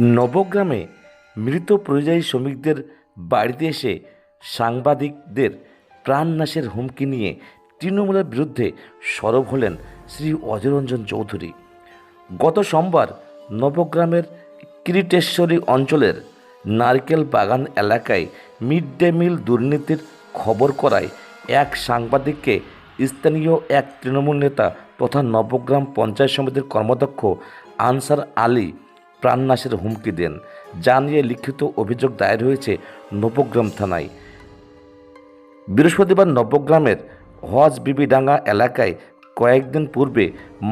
নবগ্রামে মৃত পরিযায়ী শ্রমিকদের বাড়িতে এসে সাংবাদিকদের প্রাণনাশের হুমকি নিয়ে তৃণমূলের বিরুদ্ধে সরব হলেন শ্রী অজয়রঞ্জন চৌধুরী। গত সোমবার নবগ্রামের কিরিটেশ্বরী অঞ্চলের নারকেল বাগান এলাকায় মিড ডে মিল দুর্নীতির খবর করায় এক সাংবাদিককে স্থানীয় এক তৃণমূল নেতা তথা নবগ্রাম পঞ্চায়েত সমিতির কর্মদক্ষ আনসার আলী প্রাণনাশের হুমকি দেন। যা নিয়ে লিখিত অভিযোগ দায়ের হয়েছে নবগ্রাম থানায়। বৃহস্পতিবার নবগ্রামের হজ বিবিডাঙ্গা এলাকায় কয়েকদিন পূর্বে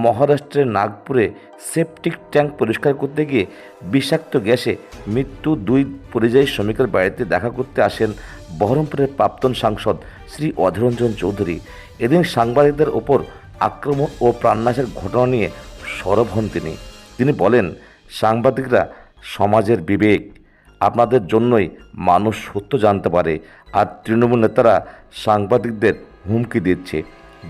মহারাষ্ট্রের নাগপুরে সেপটিক ট্যাঙ্ক পরিষ্কার করতে গিয়ে বিষাক্ত গ্যাসে মৃত্যু দুই পরিযায়ী শ্রমিকের বাড়িতে দেখা করতে আসেন বহরমপুরের প্রাক্তন সাংসদ শ্রী অধীরঞ্জন চৌধুরী। এদিন সাংবাদিকদের ওপর আক্রমণ ও প্রাণনাশের ঘটনা নিয়ে সরব হন তিনি। তিনি বলেন সাংবাদিকরা, সমাজের বিবেক, আপনাদের জন্যই মানুষ সত্য জানতে পারে আর তৃণমূল নেতারা সাংবাদিকদের হুমকি দিচ্ছে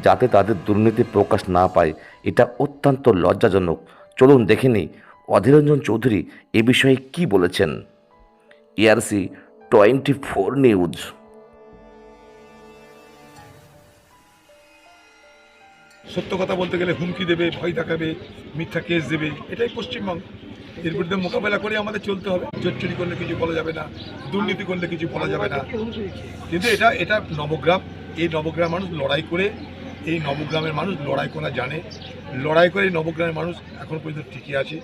যাতে তাদের দুর্নীতি প্রকাশ না পায়। এটা অত্যন্ত লজ্জাজনক। চলুন দেখে নিই অধীরঞ্জন চৌধুরী এ বিষয়ে কি বলেছেন। ARC twenty four news. সত্য কথা বলতে গেলে হুমকি দেবে, ভয় দেখাবে, মিথ্যা কেস দেবে, এটাই পশ্চিমবঙ্গ। এর বিরুদ্ধে মোকাবেলা করে আমাদের চলতে হবে। জোর চুরি করলে কিছু বলা যাবে না, দুর্নীতি করলে কিছু বলা যাবে না। কিন্তু এটা এটা নবগ্রাম, এই নবগ্রাম মানুষ লড়াই করে, এই নবগ্রামের মানুষ লড়াই করা জানে। লড়াই করে নবগ্রামের মানুষ এখন পর্যন্ত ঠিকই আছে।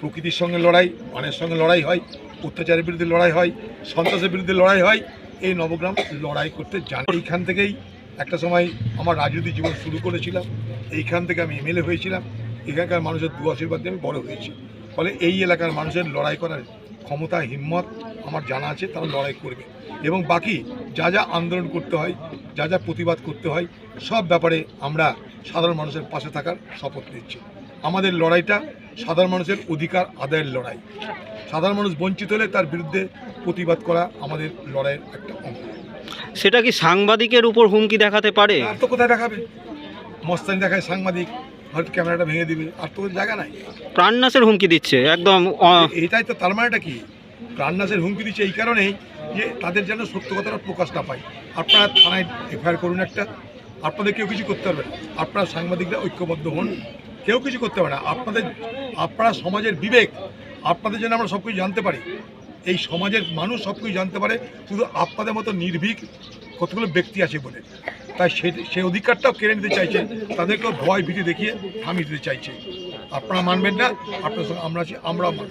প্রকৃতির সঙ্গে লড়াই, মানের সঙ্গে লড়াই হয়, অত্যাচারের বিরুদ্ধে লড়াই হয়, সন্ত্রাসের বিরুদ্ধে লড়াই হয়, এই নবগ্রাম লড়াই করতে জানে। এইখান থেকেই একটা সময় আমার রাজনৈতিক জীবন শুরু করেছিলাম। এইখান থেকে আমি এমএলএ হয়েছিলাম। এখানকার মানুষের দু আশীর্বাদ দিয়ে আমি বড় হয়েছি। ফলে এই এলাকার মানুষের লড়াই করার ক্ষমতা হিম্মত আমার জানা আছে তারা লড়াই করবে। এবং বাকি যা যা আন্দোলন করতে হয় যা যা প্রতিবাদ করতে হয় সব ব্যাপারে আমরা সাধারণ মানুষের পাশে থাকার শপথ নিচ্ছি। আমাদের লড়াইটা সাধারণ মানুষের অধিকার আদায়ের লড়াই। সাধারণ মানুষ বঞ্চিত হলে তার বিরুদ্ধে প্রতিবাদ করা আমাদের লড়াইয়ের একটা অঙ্গ সেটা কি সাংবাদিকের উপর হুমকি দেখাতে পারে? আর তো কোথায় দেখাবে? মস্তানি দেখায় সাংবাদিক। হয়তো ক্যামেরাটা ভেঙে দিবে আর তো জায়গা নাই। প্রাণনাশের হুমকি দিচ্ছে একদম এইটাই তো তার মানেটা কি? প্রাণনাশের হুমকি দিচ্ছে এই কারণেই যে তাদের যেন সত্য কথাটা প্রকাশ না পায়। আপনারা থানায় এফআইআর করুন একটা আপনাদের কেউ কিছু করতে পারবে না। আপনারা সাংবাদিকরা ঐক্যবদ্ধ হন কেউ কিছু করতে পারে না। আপনাদের আপনারা সমাজের বিবেক আপনাদের জন্য আমরা সব কিছু জানতে পারি। এই সমাজের মানুষ সব কিছু জানতে পারে শুধু আপনাদের মতো নির্ভীক কতগুলো ব্যক্তি আছে বলে। তাই সেই অধিকারটাও কেড়ে নিতে চাইছে তাদেরকেও ভয় ভীতি দেখিয়ে থামিয়ে দিতে চাইছে আপনারা মানবেন না আপনার আমরা আমরা মানব।